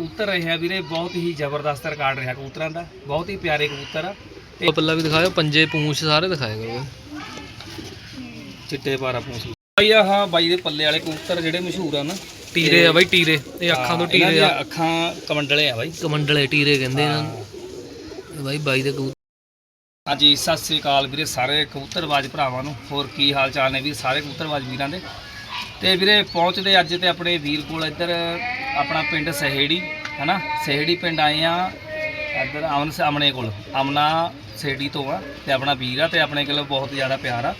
ਕਬੂਤਰ ਰਹੇ ਵੀਰੇ ਬਹੁਤ ਹੀ ਜ਼ਬਰਦਸਤ ਰਿਕਾਰਡ ਰਿਹਾ ਕਬੂਤਰਾਂ ਦਾ ਬਹੁਤ ਹੀ ਪਿਆਰੇ ਕਬੂਤਰ ਆ। ਉਹ ਪੱਲਾ ਵੀ ਦਿਖਾਇਓ ਪੰਜੇ ਪੂੰਛ ਸਾਰੇ ਦਿਖਾਇਆ ਕਰੋ। ਚਿੱਟੇ ਪਾਰਾ ਪੂੰਛ। ਬਾਈ ਆ ਹਾਂ ਬਾਈ ਦੇ ਪੱਲੇ ਵਾਲੇ ਕਬੂਤਰ ਜਿਹੜੇ ਮਸ਼ਹੂਰ ਆ ਨਾ ਟੀਰੇ ਆ ਬਾਈ ਟੀਰੇ। ਇਹ ਅੱਖਾਂ ਤੋਂ ਟੀਰੇ ਆ। ਅੱਖਾਂ ਕਮੰਡਲੇ ਆ ਬਾਈ। ਕਮੰਡਲੇ ਟੀਰੇ ਕਹਿੰਦੇ ਇਹਨਾਂ ਨੂੰ। ਬਾਈ ਬਾਈ ਦੇ ਕਬੂਤਰ। ਹਾਂਜੀ ਸਤਿ ਸ੍ਰੀ ਅਕਾਲ ਵੀਰੇ ਸਾਰੇ ਕਬੂਤਰਬਾਜ਼ ਭਰਾਵਾਂ ਨੂੰ। ਹੋਰ ਕੀ ਹਾਲ ਚਾਲ ਨੇ ਵੀ ਸਾਰੇ ਕਬੂਤਰਬਾਜ਼ ਵੀਰਾਂ ਦੇ। ਤੇ ਵੀਰੇ ਪਹੁੰਚਦੇ ਅੱਜ ਤੇ ਆਪਣੇ ਵੀਰ ਕੋਲ ਇੱਧਰ ਆਪਣਾ ਪਿੰਡ ਸਹੇੜੀ ਹਨਾ? ਸਹੇੜੀ ਪਿੰਡ ਆਏ ਆ ਇੱਧਰ ਅਮਨ ਸਾਹਮਣੇ ਕੋਲ। ਅਮਨਾ ਸਹੇੜੀ ਤੋਂ ਆ ਤੇ ਆਪਣਾ ਵੀਰ ਆ ਤੇ ਆਪਣੇ ਕੋਲ ਬਹੁਤ ਜ਼ਿਆਦਾ ਪਿਆਰ ਆ।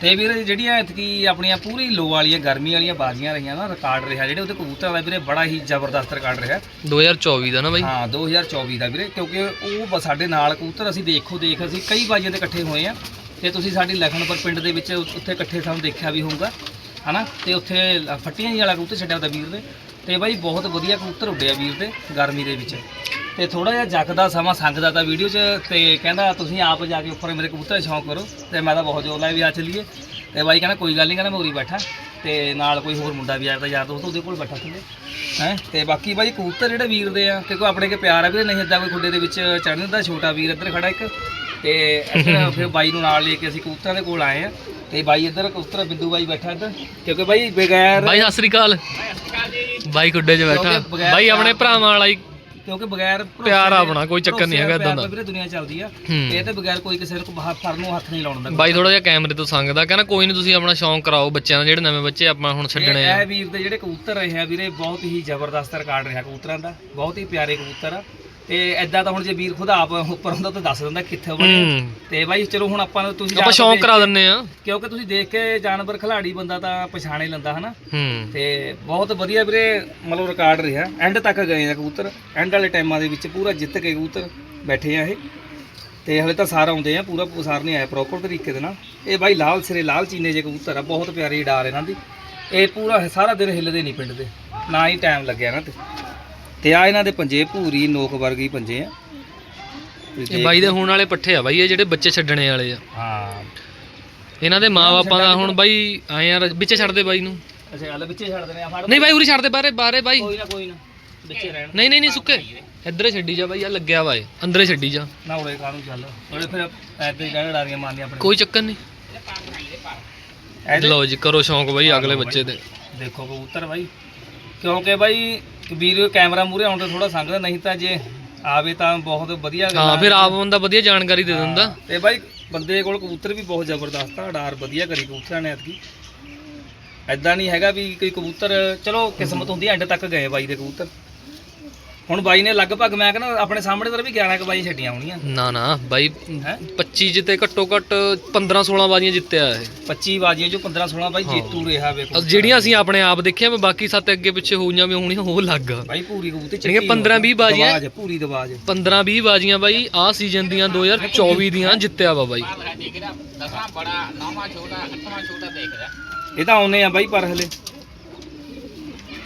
ਤੇ ਵੀਰੇ ਜਿਹੜੀਆਂ ਇਤਕੀ ਆਪਣੀਆਂ ਪੂਰੀ ਲੋ ਵਾਲੀਆਂ ਗਰਮੀ ਵਾਲੀਆਂ ਬਾਜ਼ੀਆਂ ਰਹੀਆਂ ਨਾ ਰਿਕਾਰਡ ਰਿਹਾ ਜਿਹੜੇ ਉਹਦੇ ਕਬੂਤਰਾਂ ਦਾ ਵੀਰੇ ਬੜਾ ਹੀ ਜ਼ਬਰਦਸਤ ਰਿਕਾਰਡ ਰਿਹਾ। 2024 ਦਾ ਨਾ ਬਾਈ? ਹਾਂ 2024 ਦਾ ਵੀਰੇ ਕਿਉਂਕਿ ਉਹ ਸਾਡੇ ਨਾਲ ਕਬੂਤਰ ਅਸੀਂ ਦੇਖੋ ਦੇਖ ਅਸੀਂ ਕਈ ਬਾਜੀਆਂ ਤੇ ਇਕੱਠੇ ਹੋਏ ਆ। ਤੇ ਤੁਸੀਂ ਸਾਡੀ ਲਖਨਪੁਰ ਪਿੰਡ ਦੇ ਵਿੱਚ ਉੱਥੇ ਇਕੱਠੇ ਸਾਨੂੰ ਦੇਖਿਆ ਵੀ ਹੋਊਗਾ। ਹਨਾ? ਤੇ ਉੱਥੇ ਫੱਟੀਆਂ ਜੀ ਵਾਲਾ ਕਬੂਤਰ ਛੱਡਿਆ ਉਹਦਾ ਵੀਰ ਦੇ ਤੇ ਬਾਈ ਬਹੁਤ ਵਧੀਆ ਕਬੂਤਰ ਉੱਡਿਆ ਵੀਰ ਦੇ ਗਰਮੀ ਦੇ ਵਿੱਚ। ਤੇ ਥੋੜਾ ਜਿਹਾ ਜਗਦਾ ਸਮਾਂ ਸੰਗਦਾ ਤਾਂ ਵੀਡੀਓ 'ਚ ਤੇ ਕਹਿੰਦਾ ਤੁਸੀਂ ਆਪ ਜਾ ਕੇ ਉੱਪਰ ਮੇਰੇ ਕਬੂਤਰ ਸ਼ੌਂਕ ਕਰੋ ਤੇ ਮੈਂ ਤਾਂ ਬਹੁਤ ਜ਼ੋਰ ਲਾਇਆ ਵੀ ਆ ਚੱਲੀਏ। ਤੇ ਬਾਈ ਕਹਿੰਦਾ ਕੋਈ ਗੱਲ ਨਹੀਂ ਕਹਿੰਦਾ ਮੈਂ ਉਰੀ ਬੈਠਾ। ਤੇ ਨਾਲ ਕੋਈ ਹੋਰ ਮੁੰਡਾ ਵੀ ਆਇਆ ਤਾਂ ਯਾਰ ਦੋਸਤ ਉਹਦੇ ਕੋਲ ਬੈਠਾ ਥੱਲੇ ਹੈ? ਤੇ ਬਾਕੀ ਬਾਈ ਕਬੂਤਰ ਜਿਹੜੇ ਵੀਰ ਦੇ ਆ, ਕਿਉਂਕਿ ਆਪਣੇ ਕੇ ਪਿਆਰ ਆ ਵੀ ਨਹੀਂ ਏਦਾਂ ਕੋਈ ਖੁੱਡੇ ਦੇ ਵਿੱਚ ਚੜ੍ਹਨ ਦਾ ਛੋਟਾ ਵੀਰ ਇੱਧਰ ਖੜਾ ਇੱਕ। ਤੇ ਇੱਧਰ ਫਿਰ ਬਾਈ ਨੂੰ ਨਾਲ ਲੈ ਕੇ ਅਸੀਂ ਕਬੂਤਰਾਂ ਦੇ ਕੋਲ ਆਏ ਆ ਤੇ ਬਾਈ ਇੱਧਰ ਕਬੂਤਰ ਬਿੰਦੂ ਬਾਈ ਬੈਠਾ ਇੱਧਰ। ਕਿਉਂਕਿ ਬਾਈ ਬਗੈਰ ਬਾਈ ਸਤਿ ਸ੍ਰੀ ਅਕਾਲ। ਬਾਈ ਖੁੱਡੇ 'ਚ ਬੈਠਾ। ਬਗੈਰ ਬਾਈ ਆਪਣੇ ਭਰਾਵਾਂ ਵਾਲਾ ਹੀ ਕਿਉਂਕਿ ਬਗੈਰ ਭਰੋਸੇ ਪਿਆਰ ਦੇ- ਆਪਣਾ, ਕੋਈ ਚੱਕਰ ਨਹੀਂ ਭਰੋਸੇ ਹੈਗਾ ਏਦਾਂ ਪਿਆਰ ਦਾ। ਵੀਰੇ ਦੁਨੀਆ ਚੱਲਦੀ ਆ। ਹੂੰ। ਤੇ ਇਹ ਤੇ ਬਗੈਰ ਕੋਈ ਕਿਸੇ ਨੂੰ ਬਾਹਰ ਫਰ ਨੂੰ ਹੱਥ ਨਹੀਂ ਲਾਉਣ ਦਿੰਦਾ। ਬਾਈ ਥੋੜਾ ਜਿਹਾ ਕੈਮਰੇ ਤੋਂ ਸੰਗਦਾ ਕਹਿੰਦਾ ਕੋਈ ਨਹੀਂ ਤੁਸੀਂ ਆਪਣਾ ਸ਼ੌਂਕ ਕਰਾਓ ਬੱਚਿਆਂ ਦਾ ਜਿਹੜੇ ਨਵੇਂ ਬੱਚੇ ਆਪਾਂ ਹੁਣ ਛੱਡਣੇ ਇਹ ਆ। ਇਹ ਵੀਰ ਦੇ ਜਿਹੜੇ ਕਬੂਤਰ ਰਹੇ ਆ ਵੀਰੇ ਬਹੁਤ ਹੀ ਜ਼ਬਰਦਸਤ ਰਿਕਾਰਡ ਰਿਹਾ ਕਬੂਤਰਾਂ ਦਾ। ਬਹੁਤ ਹੀ ਪਿਆਰੇ ਕਬੂਤਰ ਆ। ਤੇ ਐਦਾਂ ਤਾਂ ਹੁਣ ਜੇ ਵੀਰ ਖੁਦ ਆਪ ਉੱਪਰ ਹੁੰਦਾ ਤਾਂ ਦੱਸ ਦਿੰਦਾ ਕਿੱਥੇ ਬਣੇ ਹੂੰ। ਤੇ ਬਾਈ ਚਲੋ ਹੁਣ ਆਪਾਂ ਨੂੰ ਤੁਸੀਂ ਆਪਾਂ ਸ਼ੌਂਕ ਕਰਾ ਦਿੰਨੇ ਆ ਕਿਉਂਕਿ ਤੁਸੀਂ ਦੇਖ ਕੇ ਜਾਨਵਰ ਖਿਲਾੜੀ ਬੰਦਾ ਤਾਂ ਪਛਾਣੇ ਲੈਂਦਾ ਹਨਾ? ਹੂੰ। ਤੇ ਬਹੁਤ ਵਧੀਆ ਵੀਰੇ ਮਤਲਬ ਰਿਕਾਰਡ ਰਿਹਾ। ਐਂਡ ਤੱਕ ਗਏ ਆ ਕਬੂਤਰ। ਐਂਡ ਵਾਲੇ ਟਾਈਮਾਂ ਦੇ ਵਿੱਚ ਪੂਰਾ ਜਿੱਤ ਕੇ ਕਬੂਤਰ ਬੈਠੇ ਆ ਇਹ। ਤੇ ਹਲੇ ਤਾਂ ਸਾਰ ਆਉਂਦੇ ਆ ਪੂਰਾ ਸਾਰ ਨਹੀਂ ਆਇਆ ਪ੍ਰੋਪਰ ਤਰੀਕੇ ਦੇ ਨਾਲ। ਇਹ ਬਾਈ ਲਾਲ ਸਿਰੇ ਲਾਲ ਚੀਨੇ ਜੇ ਕਬੂਤਰ ਆ ਬਹੁਤ ਪਿਆਰੀ ਡਾਰ ਇਹਨਾਂ ਦੀ। ਇਹ ਪੂਰਾ ਸਾਰਾ ਦਿਨ ਹਿੱਲਦੇ ਨਹੀਂ ਪਿੰਡ ਦੇ। ਨਾ ਹੀ ਟਾਈਮ ਲੱਗਿਆ ਇਹਨਾਂ ਤੇ। ਤੇ ਆ ਇਹਨਾਂ ਦੇ ਪੰਜੇ ਭੂਰੀ ਨੋਕ ਵਰਗੀ ਪੰਜੇ ਆ। ਇਹ ਬਾਈ ਦੇ ਹੋਣ ਵਾਲੇ ਪੱਠੇ ਆ ਬਾਈ ਇਹ ਜਿਹੜੇ ਬੱਚੇ ਛੱਡਣੇ ਵਾਲੇ ਆ। ਹਾਂ। ਇਹਨਾਂ ਦੇ ਮਾਪਿਆਂ ਦਾ ਹੁਣ ਬਾਈ ਆਏ ਯਾਰ ਵਿੱਚੇ ਛੱਡ ਦੇ ਬਾਈ ਨੂੰ। ਅੱਛਾ ਗੱਲ ਵਿੱਚੇ ਛੱਡ ਦਿੰਦੇ ਆ ਫੜ। ਨਹੀਂ ਬਾਈ ਉਰੀ ਛੱਡ ਦੇ ਬਾਹਰੇ ਬਾਹਰੇ ਬਾਈ। ਕੋਈ ਨਾ ਕੋਈ ਨਾ ਵਿੱਚੇ ਰਹਿਣ। ਨਹੀਂ ਨਹੀਂ ਨਹੀਂ ਸੁੱਕੇ। ਇੱਧਰੇ ਛੱਡੀ ਜਾ ਬਾਈ ਆ ਲੱਗਿਆ ਵਾ ਇਹ ਅੰਦਰੇ ਛੱਡੀ ਜਾ। ਨਾ ਉਰੇ ਕਾਹਨੂੰ ਚੱਲ। ਉਹਦੇ ਫਿਰ ਐਦਾਂ ਹੀ ਕਹਿਣ ਡਾਰੀਆਂ ਮਾਰਨੀਆਂ ਆਪਣੇ। ਕੋਈ ਚੱਕਰ ਨਹੀਂ। ਲਓ ਜੀ ਕਰੋ ਸ਼ੌਂਕ ਬਾਈ ਅਗਲੇ ਬੱਚੇ ਦੇ। ਦੇਖੋ ਕਬੂਤਰ ਬਾਈ। ਕਿਉਂਕਿ ਬਾਈ ਵੀਰ ਕੈਮਰਾ ਮੂਰੇ ਆਉਣ ਤੇ ਥੋੜਾ ਸੰਗਦਾ ਨਹੀਂ ਤਾਂ ਜੇ ਆਵੇ ਤਾਂ ਬਹੁਤ ਵਧੀਆ ਗੱਲ ਹਾਂ। ਫਿਰ ਆਪ ਬੰਦਾ ਵਧੀਆ ਜਾਣਕਾਰੀ ਦੇ ਦਿੰਦਾ। ਤੇ ਬਾਈ ਬੰਦੇ ਕੋਲ ਕਬੂਤਰ ਵੀ ਬਹੁਤ ਜ਼ਬਰਦਸਤ ਆ ਡਾਰ ਵਧੀਆ ਕਰੀ ਕਬੂਤਰਾਂ ਨੇ ਐਤਕੀ। ਐਦਾਂ ਨਹੀਂ ਹੈਗਾ ਵੀ ਕੋਈ ਕਬੂਤਰ ਚਲੋ ਕਿਸਮਤ ਹੁੰਦੀ ਐਂਡ ਤੱਕ ਗਏ ਬਾਈ ਦੇ ਕਬੂਤਰ। ਹੁਣ ਬਾਈ ਨੇ ਲਗਭਗ ਮੈਂ ਕਹਿੰਦਾ ਆਪਣੇ ਸਾਹਮਣੇ ਤਾਂ ਵੀ 11 ਕ ਬਾਈ ਛੱਡੀਆਂ ਹੋਣੀਆਂ। ਨਾ ਨਾ ਬਾਈ ਹੈ? 25 ਜਿੱਤੇ ਘੱਟੋ ਘੱਟ 15 16 ਬਾਜ਼ੀਆਂ ਜਿੱਤਿਆ ਇਹ। 25 ਬਾਜੀਆਂ ਚੋਂ 15 16 ਬਾਈ ਜੇਤੂ ਰਿਹਾ ਵੇਖੋ। ਜਿਹੜੀਆਂ ਅਸੀਂ ਆਪਣੇ ਆਪ ਦੇਖਿਆ ਮੈਂ ਬਾਕੀ ਸੱਤ ਅੱਗੇ ਪਿੱਛੇ ਹੋਈਆਂ ਵੀ ਹੋਣੀਆਂ ਉਹ ਲੱਗ ਆ। ਬਾਈ ਪੂਰੀ ਕਬੂਤਰ ਯਾਨੀ ਕਿ 15 20 ਬਾਜ਼ੀਆਂ। ਪੂਰੀ ਦਵਾਜ 15 20 ਬਾਜ਼ੀਆਂ ਬਾਈ ਆਹ ਸੀਜ਼ਨ ਦੀਆਂ 2024 ਦੀਆਂ ਜਿੱਤਿਆ ਵਾ ਬਾਈ। ਇਹ ਤਾਂ ਆਉਨੇ ਆ ਬਾਈ ਪਰ ਹਲੇ।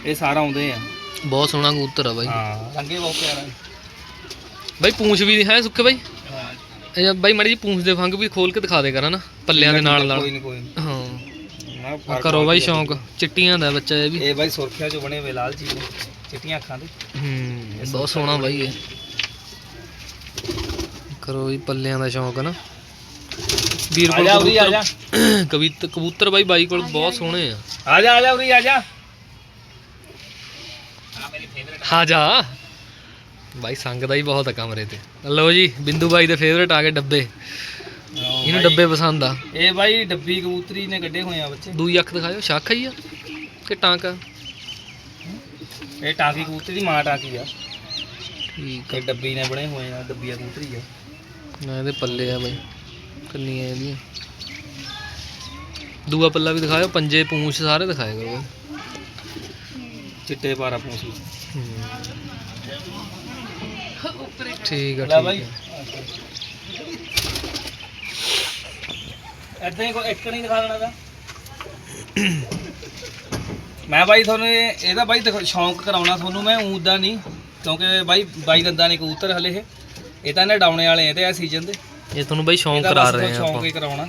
ਇਹ ਸਾਰਾ ਆਉਂਦੇ ਆ। ਬਹੁਤ ਸੋਹਣਾ ਕਬੂਤਰ ਆ ਬਾਈ। ਹਾਂ ਰੰਗੇ ਬਹੁਤ ਪਿਆਰਾ ਬਾਈ ਪੂੰਛ ਵੀ ਹੈ ਸੁੱਕੇ ਬਾਈ? ਹਾਂ। ਇਹ ਬਾਈ ਮਾੜੀ ਜੀ ਪੂੰਛ ਦੇ ਫੰਗ ਵੀ ਖੋਲ ਕੇ ਦਿਖਾ ਦੇ ਕਰਾਂ ਨਾ ਪੱਲਿਆਂ ਦੇ ਨਾਲ ਨਾਲ। ਕੋਈ ਨਹੀਂ ਕੋਈ ਨਹੀਂ। ਹਾਂ। ਕਰੋ ਬਾਈ ਬਹੁਤ ਸ਼ੌਂਕ ਚਿੱਟੀਆਂ ਦਾ ਬੱਚਾ ਇਹ ਵੀ। ਇਹ ਬਾਈ ਸੁਰਖਿਆ ਚੋਂ ਬਣੇ ਹੋਏ ਲਾਲ ਨੇ ਚਿੱਟੀਆਂ ਅੱਖਾਂ ਦੇ। ਹੂੰ ਬਹੁਤ ਸੋਹਣਾ ਬਾਈ ਇਹ। ਕਰੋ ਜੀ ਪੱਲਿਆਂ ਦਾ ਸ਼ੌਂਕ ਨਾ। ਵੀਰ ਆ ਕੋਲ ਜਾ ਜਾ। ਕਬੂਤਰ ਕਬੂਤਰ ਬਾਈ ਬਾਈ ਕੋਲ ਬਹੁਤ ਸੋਹਣੇ ਆ। ਆ ਜਾ ਆ ਜਾ ਉਰੀ ਆ ਜਾ। ਹਾਂ ਜਾ। ਬਾਈ ਸੰਗ ਦਾ ਹੀ ਬਹੁਤ ਆ ਕਮਰੇ ਤੇ। ਲਓ ਜੀ ਬਿੰਦੂ ਬਾਈ ਦੇ ਫੇਵਰੇਟ ਆ ਗਏ ਡੱਬੇ। ਇਹਨੂੰ ਡੱਬੇ ਪਸੰਦ ਆ। ਇਹ ਬਾਈ ਡੱਬੀ ਕਬੂਤਰੀ ਨੇ ਕੱਢੇ ਹੋਏ ਆ ਬੱਚੇ। ਦੂਈ ਅੱਖ ਦਿਖਾਇਓ ਸ਼ੱਖ ਹੀ ਆ? ਕਿ ਟਾਂਕਾ ਇਹ ਟਾਂਕੀ ਕਬੂਤਰੀ ਦੀ ਮਾਂ ਟਾਂਕੀ ਆ। ਠੀਕ ਇਹ ਡੱਬੀ ਨੇ ਬਣੇ ਹੋਏ ਆ ਡੱਬੀਆ ਕਬੂਤਰੀ ਆ। ਨਾ ਇਹਦੇ ਪੱਲੇ ਆ ਬਾਈ। ਕੰਨੀਆਂ ਇਹਦੀਆਂ। ਦੂਆ ਪੱਲਾ ਵੀ ਦਿਖਾਇਓ ਪੰਜੇ ਪੂੰਛ ਸਾਰੇ ਦਿਖਾਇਆ ਕਰੋ ਬਾਈ। ਚਿੱਟੇ ਪਾਰਾ ਪੂੰਛੀ ਠੀਕ ਆ ਲੈ ਠੀਕ ਬਾਈ। ਆ ਐਦਾਂ ਹੀ ਕੋਈ ਇੱਕ ਨਹੀਂ ਦਿਖਾ ਦੇਣਾ ਦਾ ਮੈਂ ਬਾਈ ਤੁਹਾਨੂੰ ਇਹ- ਇਹਦਾ ਬਾਈ ਦੇਖੋ ਸ਼ੌਂਕ ਕਰਾਉਣਾ ਤੁਹਾਨੂੰ ਮੈਂ ਊਦਾ ਨਹੀਂ। ਕਿਉਂਕਿ ਬਾਈ ਬਾਈ ਦੰਦਾਂ ਨੇ ਕਬੂਤਰ ਹਲੇ ਇਹ। ਇਹ ਤਾਂ ਇਹਨੇ ਡਾਉਣੇ ਵਾਲੇ ਆ ਤੇ ਆ ਸੀਜ਼ਨ ਦੇ। ਇਹ ਤੁਹਾਨੂੰ ਬਾਈ ਸ਼ੌਂਕ ਇਹਦਾ ਕਰਾ ਬਸ ਰਹੇ ਆ ਸ਼ੌਂਕ ਆਪਾਂ। ਹੀ ਕਰਾਉਣਾ।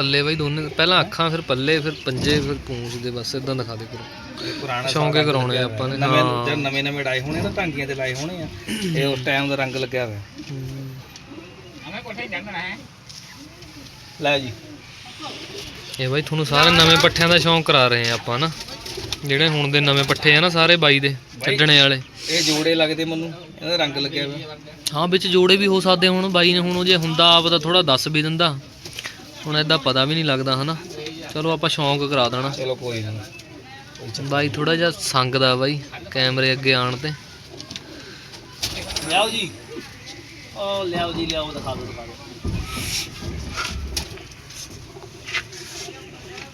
ਪੱਲੇ ਬਾਈ ਦੋਨੇ ਪਹਿਲਾਂ ਅੱਖਾਂ ਫਿਰ ਪੱਲੇ ਫਿਰ ਪੰਜੇ ਫਿਰ ਪੂੰਛ ਦੇ ਬਸ ਇਦਾਂ ਦਿਖਾ ਦੇ ਕਰੋ ਪੁਰਾਣਾ ਸ਼ੌਂਕ ਹੀ ਕਰਾਉਣੇ ਲੱਗਿਆ ਆਪਾਂ ਨੇ। ਨਵੇਂ ਹਾਂ। ਜਦ ਨਵੇਂ ਨਵੇਂ ਡਾਏ ਹੋਣੇ ਨਾ ਟਾਂਗੀਆਂ ਤੇ ਲਾਏ ਹੋਣੇ ਆ ਇਹ ਉਸ ਟਾਈਮ ਦਾ ਰੰਗ ਲੱਗਿਆ ਹੋਇਆ। ਲੈ ਜੀ। ਇਹ ਬਾਈ ਤੁਹਾਨੂੰ ਸਾਰੇ ਨਵੇਂ ਪੱਠਿਆਂ ਦਾ ਸ਼ੌਂਕ ਕਰਾ ਰਹੇ ਆ ਆਪਾਂ ਨਾ। ਜਿਹੜੇ ਹੁਣ ਦੇ ਨਵੇਂ ਪੱਠੇ ਆ ਨਾ ਸਾਰੇ ਬਾਈ ਦੇ ਛੱਡਣੇ ਵਾਲੇ। ਇਹ ਜੋੜੇ ਲੱਗਦੇ ਮੈਨੂੰ ਇਹਦਾ ਰੰਗ ਲੱਗਿਆ ਹੋਇਆ। ਹਾਂ ਵਿੱਚ ਜੋੜੇ ਵੀ ਹੋ ਸਕਦੇ ਹੁਣ ਬਾਈ ਨੇ ਹੁਣ ਉਹ ਜੇ ਹੁੰਦਾ ਆਪ ਤਾਂ ਥੋੜਾ ਦੱਸ ਵੀ ਦਿੰਦਾ। ਹੁਣ ਐਦਾਂ ਪਤਾ ਵੀ ਨਹੀਂ ਲੱਗਦਾ ਹਨਾ? ਚਲੋ ਆਪਾਂ ਸ਼ੌਂਕ ਕਰਾ ਦੇਣਾ। ਚਲੋ ਕੋਈ ਨਾ। ਬਾਈ ਥੋੜਾ ਜਿਹਾ ਸੰਗਦਾ ਬਾਈ ਕੈਮਰੇ ਅੱਗੇ ਆਣ ਤੇ। ਲਿਆਓ ਜੀ। ਉਹ ਲਿਆਓ ਜੀ ਲਿਆਓ ਦਿਖਾ ਦਿਓ ਦਿਖਾ ਦਿਓ।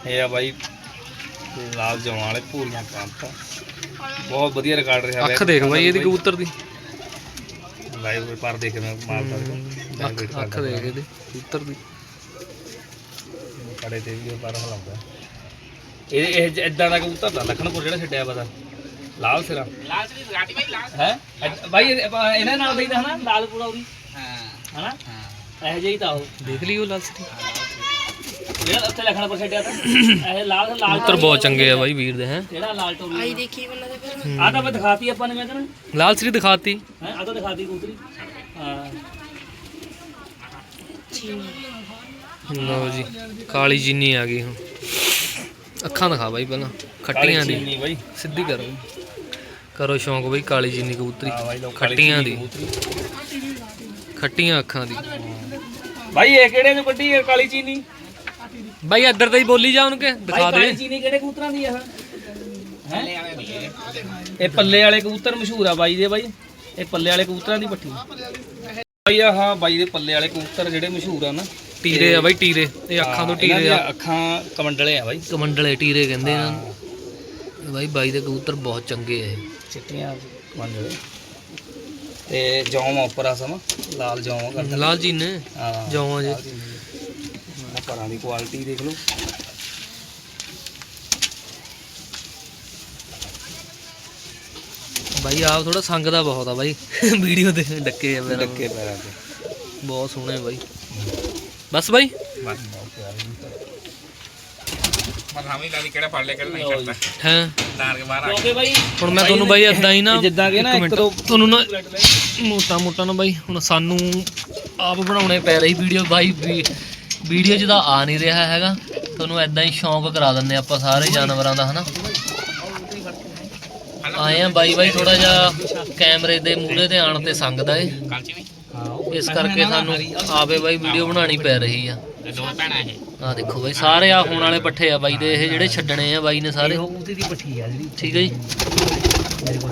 ਇਹ ਆ ਬਾਈ ਲਾਲ ਜਵਾਂ ਵਾਲੇ ਪੂਰੀਆਂ ਕਾਂਤਾਂ ਬਹੁਤ ਵਧੀਆ ਰਿਕਾਰਡ ਰਿਹਾ ਅੱਖ ਦੇਖ ਬਾਈ ਇਹਦੀ ਕਬੂਤਰ ਦੀ। ਲਾਈਵ ਪਰ ਦੇਖ ਮੈਂ ਮਾਰਦਾ ਅੱਖ ਦੇਖ ਇਹਦੀ ਕਬੂਤਰ ਦੀ। ਕੜੇ ਤੇ ਵੀ ਪਰ ਹਲਾਉਂਦਾ। ਇਹ ਇਹ ਇਦਾਂ ਦਾ ਕਬੂਤਰ ਦਾ ਲਖਨਪੁਰ ਜਿਹੜਾ ਛੱਡਿਆ ਪਤਾ ਲਾਲ ਸਿਰਾ। ਲਾਲ ਸਿਰੀ ਗਾਟੀ ਬਾਈ ਲਾਲ ਹੈ? ਬਾਈ ਇਹਨਾਂ ਨਾਲ ਦੇਈਦਾ ਹਨਾ? ਲਾਲ ਪੂਰਾ ਉਹਦੀ ਹਾਂ। ਹਨਾ? ਇਹ ਜਿਹੀ ਤਾਂ ਉਹ। ਦੇਖ ਲਈ ਉਹ ਲਾਸਟੀ ਜਿਹੜਾ ਉੱਥੇ ਲਖਨਪੁਰ ਛੱਡਿਆ ਤਾਂ ਇਹ ਲਾਲ ਲਾਲ ਕਬੂਤਰ ਬਹੁਤ ਚੰਗੇ ਆ ਬਾਈ ਵੀਰ ਦੇ ਹੈ? ਜਿਹੜਾ ਲਾਲ ਟੋਰੀ ਆਈ ਦੇਖੀ ਬੰਦਾ ਤੇ ਫਿਰ। ਆ ਤਾਂ ਮੈਂ ਦਿਖਾਤੀ ਆਪਾਂ ਨੇ ਮੈਂ ਤੈਨੂੰ। ਲਾਲ ਸਰੀ ਦਿਖਾਤੀ। ਹੈ? ਆ ਤਾਂ ਦਿਖਾਤੀ ਕਬੂਤਰੀ ਹਾਂ। ਲਓ ਜੀ ਕਾਲੀ ਜਿੰਨੀ ਆ ਗਈ ਹੁਣ। ਅੱਖਾਂ ਦਿਖਾ ਬਾਈ ਪਹਿਲਾਂ ਖੱਟੀਆਂ ਦੀ। ਨਹੀਂ ਬਾਈ। ਸਿੱਧੀ ਕਰੋ ਕਰੋ ਸ਼ੌਂਕ ਬਈ ਕਾਲੀ ਜਿੰਨੀ ਕਬੂਤਰੀ। ਖੱਟੀਆਂ ਦੀ। ਖੱਟੀਆਂ ਅੱਖਾਂ ਦੀ। ਬਾਈ ਇਹ ਕਿਹੜੇ ਨੂੰ ਕੱਢੀ ਹੈ ਕਾਲੀ ਚੀਨੀ? ਬਾਈ ਇੱਧਰ ਤਾਂ ਹੀ ਬੋਲੀ ਜਾ ਉਹਨੂੰ ਕਿ ਦਿਖਾ ਬਾਈ ਕਾਲੀ ਦੇ ਚੀਨੀ ਕਿਹੜੇ ਕਬੂਤਰਾਂ ਦੀ ਆ ਇਹ? ਇਹ ਪੱਲੇ ਵਾਲੇ ਕਬੂਤਰ ਮਸ਼ਹੂਰ ਆ ਬਾਈ ਦੇ ਬਾਈ। ਇਹ ਪੱਲੇ ਵਾਲੇ ਕਬੂਤਰਾਂ ਦੀ ਪੱਠੀ ਬਾਈ ਆ ਹਾਂ ਬਾਈ ਦੇ ਪੱਲੇ ਵਾਲੇ ਕਬੂਤਰ ਜਿਹੜੇ ਮਸ਼ਹੂਰ ਆ ਨਾ। ਟੀਰੇ ਆ ਬਾਈ ਟੀਰੇ। ਇਹ ਅੱਖਾਂ ਤੋਂ ਟੀਰੇ ਆ। ਅੱਖਾਂ ਕਮੰਡਲੇ ਆ ਬਾਈ। ਕਮੰਡਲੇ ਟੀਰੇ ਕਹਿੰਦੇ ਇਹ ਬਾਈ ਬਾਈ ਦੇ ਕਬੂਤਰ ਬਹੁਤ ਚੰਗੇ ਆ ਇਹ। ਚਿੱਟੀਆਂ ਕਮੰਡਲੇ। ਤੇ ਜੌਮ ਉੱਪਰ ਆ ਸਮ। ਲਾਲ ਜੌਮ ਕਰਦਾ ਲਾਲ ਜੀ ਨੇ? ਜੌਆਂ ਜੇ। ਪਰਾਂ ਦੀ ਕੁਆਲਿਟੀ ਦੇਖ ਲਓ ਬਾਈ ਆਪ ਥੋੜਾ ਸੰਗਦਾ ਬਹੁਤ ਆ ਬਾਈ। ਵੀਡੀਓ ਦੇ ਡੱਕੇ ਆ ਮੇਰਾ ਡੱਕੇ ਪੈਰਾਂ ਤੇ। ਬਹੁਤ ਸੋਹਣੇ ਬਾਈ। ਬਸ ਬਾਈ। ਬਸ ਬਹੁਤ ਪਿਆਰੇ ਹਾਂ। ਕਿਉਂਕਿ ਬਾਈ ਹੁਣ ਮੈਂ ਤੁਹਾਨੂੰ ਬਾਈ ਏਦਾਂ ਹੀ ਨਾ ਜਿੱਦਾਂ ਕਿ ਨਾ ਇੱਕ ਦੋ ਤੁਹਾਨੂੰ ਨਾ ਮੋਟਾ ਮੋਟਾ ਨਾ ਬਾਈ, ਹੁਣ ਸਾਨੂੰ ਆਪ ਬਣਾਉਣੇ ਪੈ ਰਹੀ ਵੀਡੀਓ। ਬਾਈ ਵੀਡੀਓ 'ਚ ਆ ਨਹੀਂ ਰਿਹਾ ਹੈਗਾ। ਤੁਹਾਨੂੰ ਐਦਾਂ ਹੀ ਸ਼ੌਂਕ ਕਰਾ ਦਿੰਦੇ ਆਪਾਂ ਸਾਰੇ ਜਾਨਵਰਾਂ ਦਾ, ਹਨਾ। ਆਏ ਆ ਬਾਈ ਬਾਈ ਥੋੜਾ ਜਿਹਾ ਕੈਮਰੇ ਦੇ ਮੂਹਰੇ ਤੇ ਆਣ ਤੇ ਸੰਗਦਾ ਏ। ਇਸ ਕਰਕੇ ਸਾਨੂੰ ਆਪੇ ਬਾਈ ਵੀਡੀਓ ਬਣਾਉਣੀ ਪੈ ਰਹੀ ਆ। ਆ ਦੇਖੋ ਬਾਈ ਸਾਰੇ ਆ ਹੁਣ ਵਾਲੇ ਪੱਠੇ ਆ ਬਾਈ ਦੇ ਇਹ ਜਿਹੜੇ ਛੱਡਣੇ ਆ ਬਾਈ ਨੇ ਸਾਰੇ। ਉਹਦੀ ਦੀ ਪੱਠੀ ਆ ਜਿਹੜੀ। ਠੀਕ ਹੈ ਜੀ।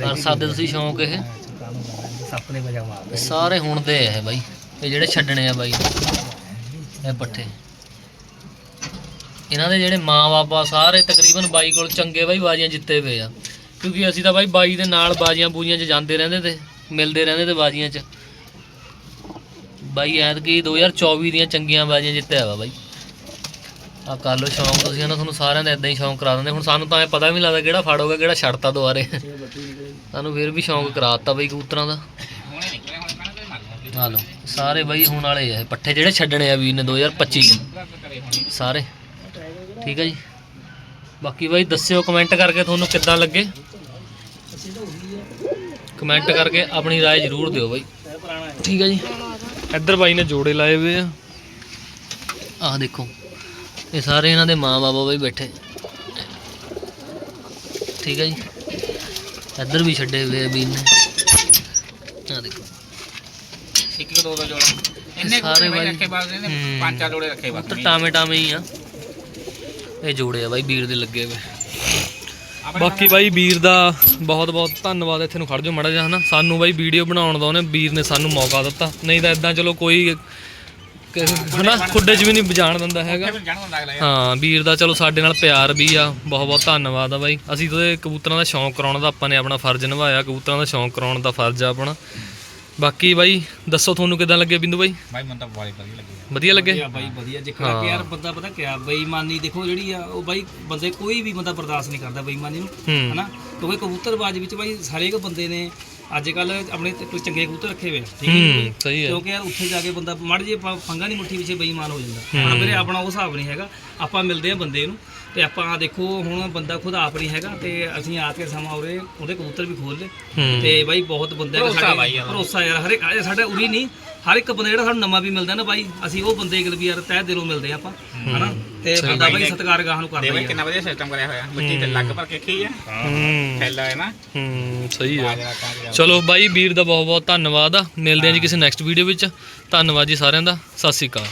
ਕਰ ਸਕਦੇ ਤੁਸੀਂ ਸ਼ੌਂਕ ਇਹ। ਸੱਪ ਨੇ ਵਜਾ ਮਾਰਦਾ ਇਹ ਸਾਰੇ ਹੁਣ ਦੇ ਇਹ ਬਾਈ ਇਹ ਜਿਹੜੇ ਛੱਡਣੇ ਆ ਬਾਈ। ਇਹ ਪੱਠੇ। ਇਹਨਾਂ ਦੇ ਜਿਹੜੇ ਮਾਂ-ਬਾਪ ਆ ਸਾਰੇ ਤਕਰੀਬਨ ਬਾਈ ਕੋਲ ਚੰਗੇ ਬਾਈ ਬਾਜੀਆਂ ਜਿੱਤੇ ਪਏ ਆ। ਕਿਉਂਕਿ ਅਸੀਂ ਤਾਂ ਬਾਈ ਬਾਈ ਦੇ ਨਾਲ ਬਾਜੀਆਂ ਬੂਜੀਆਂ 'ਚ ਜਾਂਦੇ ਰਹਿੰਦੇ ਤੇ ਮਿਲਦੇ ਰਹਿੰਦੇ ਤੇ ਬਾਜੀਆਂ 'ਚ। ਬਾਈ ਐਤਕੀ 2024 ਦੀਆਂ ਚੰਗੀਆਂ ਬਾਜੀਆਂ ਜਿੱਤਿਆ ਵਾ ਬਾਈ ਆ ਕਰ ਲਓ ਸ਼ੌਂਕ ਤੁਸੀਂ ਇਹਨਾਂ ਤੁਹਾਨੂੰ ਸਾਰਿਆਂ ਦਾ ਇਦਾਂ ਹੀ ਸ਼ੌਂਕ ਕਰਾ ਦਿੰਦੇ ਹੁਣ ਸਾਨੂੰ ਤਾਂ ਐ ਪਤਾ ਵੀ ਨਹੀਂ ਲੱਗਦਾ ਕਿਹੜਾ ਫੜ ਹੋਗਾ ਕਿਹੜਾ ਛੱਡਤਾ ਦੁਆਰੇ ਸਾਨੂੰ ਫਿਰ ਵੀ ਸ਼ੌਂਕ ਕਰਾਤਾ ਬਾਈ ਕਬੂਤਰਾਂ ਦਾ ਆ ਲਓ ਸਾਰੇ ਬਾਈ ਹੁਣ ਵਾਲੇ ਆ ਇਹ ਪੱਠੇ ਜਿਹੜੇ ਛੱਡਣੇ ਆ ਵੀਰ ਨੇ 2025 ਚ ਸਾਰੇ ਠੀਕ ਹੈ ਜੀ ਬਾਕੀ ਬਾਈ ਦੱਸਿਓ ਕਮੈਂਟ ਕਰਕੇ ਤੁਹਾਨੂੰ ਕਿੱਦਾਂ ਲੱਗੇ ਕਮੈਂਟ ਕਰਕੇ ਆਪਣੀ رائے ਜ਼ਰੂਰ ਦਿਓ ਬਾਈ ਠੀਕ ਹੈ ਜੀ ਇੱਧਰ ਬਾਈ ਨੇ ਜੋੜੇ ਲਾਏ ਹੋਏ ਆ। ਆਹ ਦੇਖੋ ਇਹ ਸਾਰੇ ਇਹਨਾਂ ਦੇ ਮਾਂ-ਬਾਪ ਬਾਈ ਬੈਠੇ। ਠੀਕ ਹੈ ਜੀ। ਇੱਧਰ ਵੀ ਛੱਡੇ ਹੋਏ ਆ ਵੀਰ ਨੇ। ਆਹ ਦੇਖੋ। ਇੱਕ ਦੋ ਦਾ ਜੋੜਾ। ਇਹ ਸਾਰੇ ਬਾਈ ਰੱਖੇ ਬਾਅਦ ਨੇ ਪੰਜ ਚਾਰ ਜੋੜੇ ਰੱਖੇ ਤਾਂ ਟਾਵੇਂ ਟਾਵੇਂ ਹੀ ਆ। ਇਹ ਜੋੜੇ ਆ ਬਾਈ ਵੀਰ ਦੇ ਲੱਗੇ ਹੋਏ। ਬਾਕੀ ਬਾਈ ਵੀਰ ਦਾ ਬਹੁਤ ਬਹੁਤ ਧੰਨਵਾਦ ਇੱਥੇ ਨੂੰ ਖੜ ਜਾਓ ਮੜਾ ਜਿਹਾ ਹਨਾ। ਸਾਨੂੰ ਬਾਈ ਵੀਡੀਓ ਬਣਾਉਣ ਦਾ ਉਹਨੇ ਵੀਰ ਨੇ ਸਾਨੂੰ ਮੌਕਾ ਦਿੱਤਾ। ਨਹੀਂ ਤਾਂ ਇਦਾਂ ਚਲੋ ਕੋਈ ਹਨਾ ਖੁੱਡੇ 'ਚ ਵੀ ਨਹੀਂ ਵਜਾਣ ਦਿੰਦਾ ਹੈਗਾ। ਹਾਂ ਵੀਰ ਦਾ ਚਲੋ ਸਾਡੇ ਨਾਲ ਪਿਆਰ ਵੀ ਆ ਬਹੁਤ ਬਹੁਤ ਧੰਨਵਾਦ ਆ ਬਾਈ। ਅਸੀਂ ਤਾਂ ਕਬੂਤਰਾਂ ਦਾ ਸ਼ੌਂਕ ਕਰਾਉਣ ਦਾ ਆਪਾਂ ਨੇ ਆਪਣਾ ਫਰਜ਼ ਨਿਭਾਇਆ ਕਬੂਤਰਾਂ ਦਾ ਸ਼ੌਂਕ ਕਰਾਉਣ ਦਾ ਫਰਜ਼ ਆ ਆਪਣਾ। ਬਾਕੀ ਬਾਈ ਦੱਸੋ ਤੁਹਾਨੂੰ ਕਿਦਾਂ ਲੱਗੇ ਬਿੰਦੂ ਬਾਈ? ਬਾਈ ਮਨ ਤਾਂ ਬੜੀ ਵਧੀਆ ਲੱਗੀ ਵਧੀਆ ਲੱਗੇ? ਵਧੀਆ ਬਾਈ ਵਧੀਆ। ਜਿੱਕੜਾ ਕਿ ਯਾਰ ਬੰਦਾ ਪਤਾ ਕਿਆ ਬੇਈਮਾਨੀ ਦੇਖੋ ਜਿਹੜੀ ਆ ਉਹ ਬਾਈ ਬੰਦੇ ਕੋਈ ਵੀ ਬੰਦਾ ਬਰਦਾਸ਼ਤ ਨਹੀਂ ਕਰਦਾ ਬੇਈਮਾਨੀ ਨੂੰ ਹੂੰ। ਹਨਾ? ਕਿਉਂਕਿ ਕਬੂਤਰਬਾਜ਼ ਵਿੱਚ ਬਾਈ ਸਾਰੇ ਕੋ ਬੰਦੇ ਨੇ ਅੱਜ ਕੱਲ ਆਪਣੇ ਤੇ ਕੋਈ ਚੰਗੇ ਕਬੂਤਰ ਰੱਖੇ ਹੋਏ ਆ, ਠੀਕ ਹੈ ਜੀ? ਹੂੰ ਸਹੀ ਹੈ। ਕਿਉਂਕਿ ਯਾਰ ਉੱਥੇ ਜਾ ਕੇ ਬੰਦਾ ਮੜ ਜੇ ਫੰਗਾ ਨਹੀਂ ਮੁੱਠੀ ਪਿੱਛੇ ਬੇਈਮਾਨ ਹੋ ਜਾਂਦਾ। ਹੁਣ ਵੀਰੇ ਆਪਣਾ ਉਹ ਹਿਸਾਬ ਨਹੀਂ ਹੈਗਾ ਆਪਾਂ ਮਿਲਦੇ ਆ ਬੰਦੇ ਨੂੰ। ਤੇ ਆਪਾਂ ਆਹ ਦੇਖੋ ਹੁਣ ਬੰਦਾ ਖੁਦ ਆਪ ਨਹੀਂ ਹੈਗਾ ਤੇ ਅਸੀਂ ਆ ਕੇ ਸਮਾਂ ਉਰੇ ਉਹਦੇ ਕਬੂਤਰ ਵੀ ਖੋਲ ਲਏ। ਤੇ ਬਾਈ ਬਹੁਤ ਬੰਦੇ ਨੇ ਸਾਡੇ ਭਰੋਸਾ ਯਾਰ ਹਰ ਇੱਕ ਇਹ ਸਾਡੇ ਉਰੀ ਨਹੀਂ ਹਰ ਇੱਕ ਬੰਦਾ ਜਿਹੜਾ ਸਾਨੂੰ ਨਵਾਂ ਵੀ ਮਿਲਦਾ ਨਾ ਬਾਈ ਅਸੀਂ ਉਹ ਬੰਦੇ ਕੋਲ ਵੀ ਯਾਰ ਤਹਿ ਦਿਲੋਂ ਮਿਲਦੇ ਆ ਆਪਾਂ ਹਨਾ? ਤੇ ਬੰਦਾ ਬਾਈ। ਸਤਿਕਾਰ ਗਾਹ ਨੂੰ ਕਰਦਾ ਹੀ ਆ। ਕਿੰਨਾ ਵਧੀਆ ਸਿਸਟਮ ਕਰਿਆ ਹੋਇਆ। ਮਿੱਟੀ ਤੇ ਲੱਗ ਭਰ ਕੇ ਖੀ ਆ ਹੂੰ। ਥੈਲਾ ਹੈ ਨਾ। ਹੂੰ ਸਹੀ ਬਾਜਰਾ ਕਾਂਗਰਾ ਚਲੋ ਬਾਈ ਵੀਰ ਦਾ ਬਹੁਤ ਬਹੁਤ ਧੰਨਵਾਦ ਆ। ਮਿਲਦੇ ਆ ਜੀ ਕਿਸੇ ਨੈਕਸਟ ਵੀਡੀਓ ਵਿੱਚ। ਧੰਨਵਾਦ ਜੀ ਸਾਰਿਆਂ ਦਾ। ਸਤਿ ਸ਼੍ਰੀ ਅਕਾਲ।